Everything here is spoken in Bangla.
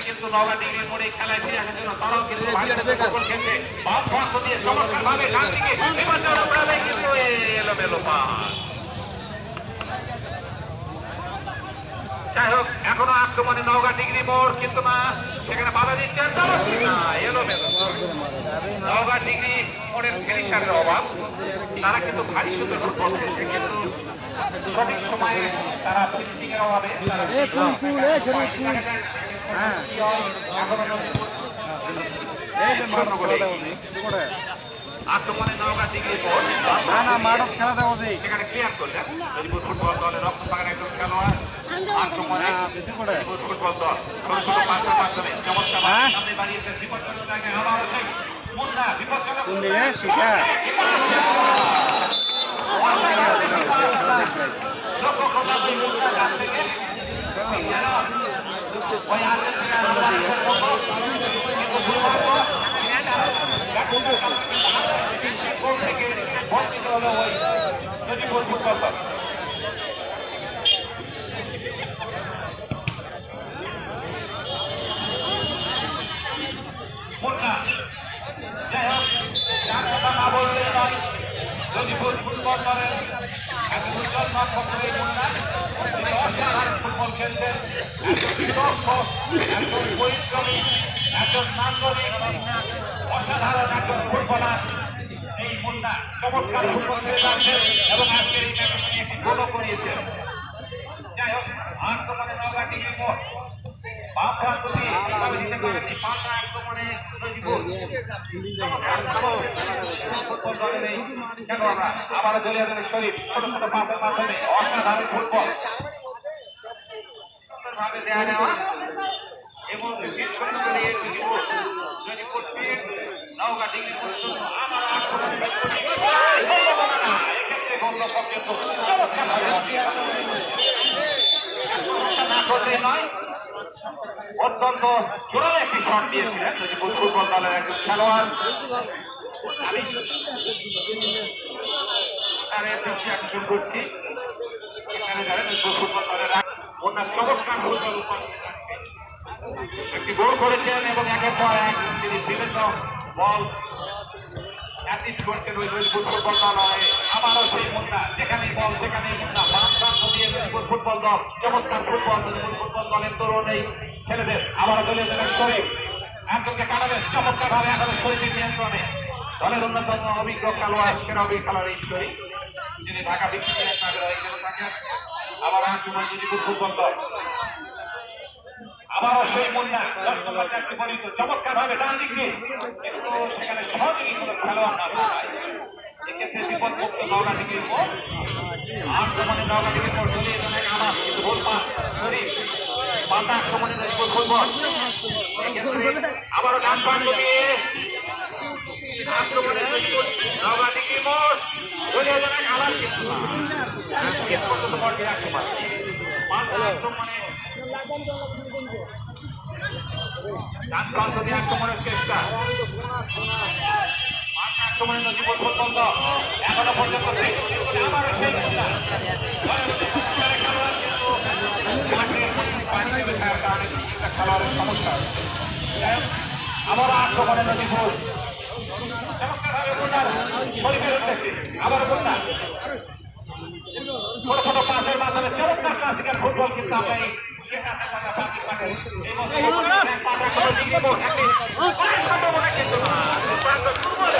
যাচ্ছে কিন্তু নওগাঁ ডিগ্রির মোড়ে খেলায় ফিরে আসার জন্য তারাও কিন্তু খেলছে। বাম পাশ দিয়ে চমৎকার ভাবে ডান দিকে বিপজ্জনক ভাবে কিন্তু এলোমেলো পাস। যাই হোক এখনও আক্রমণে নওগাঁ ডিগ্রি মোড় কিন্তু না সেখানে বাধা দিচ্ছেন না এলোমেলো। নওগাঁ ডিগ্রি মোড়ের ফিনিশারের অভাব। তারা কিন্তু ভারী সুন্দর ফুটবল খেলছে কিন্তু সঠিক সময়ে তারা ফিনিশিং এর অভাবে ফুটবল দলের একজন খেলোয়াড়। ফুটবল দল। ছোট ছোট চমৎকার। বাড়িয়েছেন বিপজ্জনক জায়গায় সেই কোন দিকে শিশা খেলা দেখতে লক্ষ্য করলাম ওই মুন্না কাছ থেকে যেন ওই আর্জেন্টিনার সুন্দর দিকে কিন্তু দুর্ভাগ্য গোল থেকে বঞ্চিত হলো ওই নজিবুর ফুটবল দল মুন্না যাই হোক যার কথা না বললে নয় নজিবুর ফুটবল দলের এক উজ্জ্বল নক্ষত্র এই মুন্না তিনি অসাধারণ ফুটবল খেলছেন একজন পরিশ্রমী একজন নান্দনিক অসাধারণ একজন ফুটবলার এই মুন্না চমৎকার ফুটবল খেলে যাচ্ছেন এবং আজকের এই ম্যাচে তিনি একটি যাই হোক টিমের মোট বাম প্রান্ত দিয়ে কীভাবে দিতে পারেননি পাল্টা সুন্দরভাবে দেয়া নেওয়া এবং নওগাঁ ডিগ্রি পর্যন্ত আবার পর্যন্ত না করলে নয় অত্যন্ত জোরালো একটি শট দিয়েছিলেন ফুটবল দলের একজন খেলোয়াড়। আমি বেশি আকর্ষণ করছি। এখানে যারা ফুটবল দলের চমৎকার ফুটবল। একটি গোল করেছেন এবং একের পর এক তিনি বিভিন্ন বল অ্যাসিস্ট করছেন ওই ফুটবল দল আবারও সেই মুন্না। যেখানে বল, সেখানেই মুন্না। প্রান্ত দিয়ে ফুটবল দল, চমৎকার ফুটবল ফুটবল দলের তরুণ এই ছেলেদের আবারও দলীয় দলের শরীফ। একজনকে কাটাবেন চমৎকার ভাবে এখনও শরীরের নিয়ন্ত্রণে। দলের অন্যতম অভিজ্ঞ খেলোয়াড়, সেরা অভিজ্ঞ খেলোয়াড় ঈশ্বরী যিনি ঢাকা হিসেবে থাকেন। আবার আক্রমণ নজিবুর ফুটবল দল। আবারও সেই মুন্না দশ নম্বর পরিচিত চমৎকার ভাবে ডান দিক দিয়ে। কিন্তু সেখানে সহযোগী কোনো খেলোয়াড় না থাকায় এক্ষেত্রে বিপদ মুক্ত নওগাঁ দিকের উপর আক্রমণে নওগাঁ উপর চলিয়ে যাবে আমার কিন্তু গোল পাস শরীর পাল্টা আক্রমণে ফুটবল এক্ষেত্রে আবারও ডান প্রান্ত দিয়ে আক্রমণে নওগাঁ আবার আক্রমণে ডান প্রান্ত দিয়ে আক্রমণের চেষ্টা। আক্রমণে নজিবুল দল এখনও পর্যন্ত আবারও সেই কিন্তু খেলোয়াড়ের সমস্যা আবারও আক্রমণে নজিবুল আবার বন্যা ছোট ছোট পাসের মাধ্যমে চমৎকার ফুটবল কিন্তু আমরা এই হাসিনা